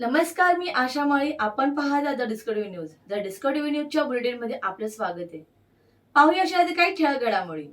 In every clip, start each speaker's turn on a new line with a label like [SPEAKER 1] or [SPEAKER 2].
[SPEAKER 1] नमस्कार मी आशा माळी. आपण पाहता the Discovery News. The Discovery न्यूजच्या बुलेटिनमध्ये आपलं स्वागत आहे. पाहूया अशा काही ठळक घडामोडी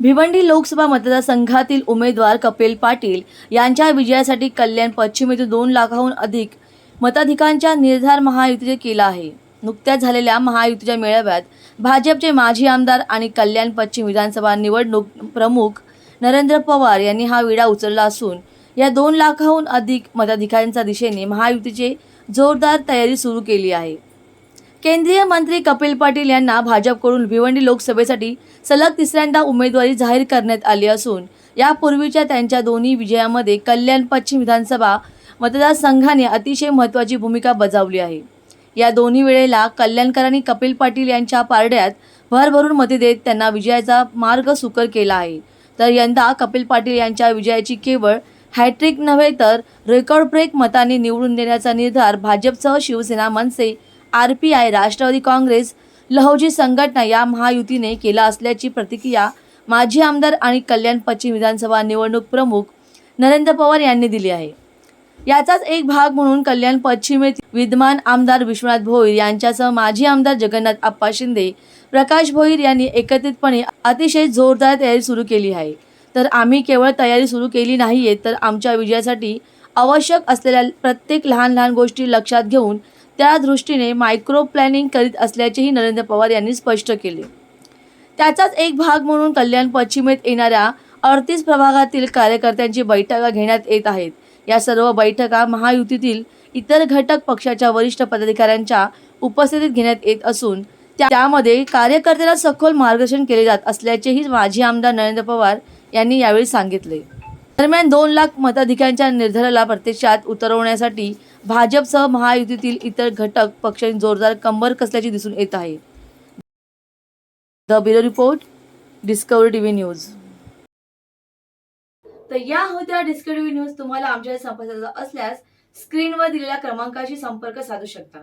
[SPEAKER 1] भिवंडी लोकसभा मतदारसंघातील उमेदवार कपिल पाटील यांच्या विजयासाठी कल्याण पश्चिम येथे दोन लाखाहून अधिक मताधिकांचा निर्धार महायुतीने केला आहे. नुकत्याच झालेल्या महायुतीच्या मेळाव्यात भाजपचे माजी आमदार आणि कल्याण पश्चिम विधानसभा निवडणूक प्रमुख नरेंद्र पवार यांनी हा विडा उचलला असून या दोन लाखाहून अधिक मताधिकाऱ्यांच्या दिशेने महायुतीचे जोरदार तयारी सुरू केली आहे. केंद्रीय मंत्री कपिल पाटील यांना भाजपकडून भिवंडी लोकसभेसाठी सलग तिसऱ्यांदा उमेदवारी जाहीर करण्यात आली असून यापूर्वीच्या त्यांच्या दोन्ही विजयामध्ये कल्याण पश्चिम विधानसभा मतदारसंघाने अतिशय महत्त्वाची भूमिका बजावली आहे. या दोन्ही वेळेला कल्याणकरांनी कपिल पाटील यांच्या पारड्यात भरभरून मते देत त्यांना विजयाचा मार्ग सुकर केला आहे. तर यंदा कपिल पाटील यांच्या विजयाची केवळ हॅट्रिक नव्हे तर रेकॉर्ड ब्रेक मताने निवडून देण्याचा निर्धार भाजपसह Shiv Sena MNS R P I Rashtrawadi Congress Lahuji संघटना या महायुतीने केला असल्याची प्रतिक्रिया माजी आमदार आणि कल्याण पश्चिम विधानसभा निवडणूक प्रमुख नरेंद्र पवार यांनी दिली आहे. याचाच एक भाग म्हणून कल्याण पश्चिमेत विद्यमान आमदार विश्वनाथ भोईर यांच्यासह माजी आमदार जगन्नाथ आप्पा शिंदे प्रकाश भोईर यांनी एकत्रितपणे अतिशय जोरदार तयारी सुरू केली आहे. तर आम्ही केवळ तयारी सुरू केली नाहीये तर आमच्या विजयासाठी आवश्यक असलेल्या प्रत्येक लहान लहान गोष्टी लक्षात घेऊन त्या दृष्टीने मायक्रो प्लॅनिंग करीत असल्याचेही नरेंद्र पवार यांनी स्पष्ट केले. त्याचाच एक भाग म्हणून कल्याण पश्चिमेत येणाऱ्या अडतीस प्रभागातील कार्यकर्त्यांची बैठका घेण्यात येत आहेत. या सर्व बैठका महायुतीतील इतर घटक पक्षाच्या वरिष्ठ पदाधिकाऱ्यांच्या उपस्थितीत घेण्यात येत असून त्यामध्ये कार्यकर्त्याला सखोल मार्गदर्शन केले जात असल्याचेही माजी आमदार नरेंद्र पवार यांनी यावेळी सांगितले. दरम्यान दोन लाख मताधिकांच्या निर्धाराला प्रत्यक्षात उतरवण्यासाठी भाजपसह महायुतीतील इतर घटक पक्षांनी जोरदार कंबर कसल्याचे दिसून येत आहे. The bureau report Discovery TV News. तर या होत्या डिस्कवरी न्यूज. तुम्हाला आमच्या संपर्काचा असल्यास स्क्रीनवर दिलेल्या क्रमांकाशी संपर्क साधू शकता.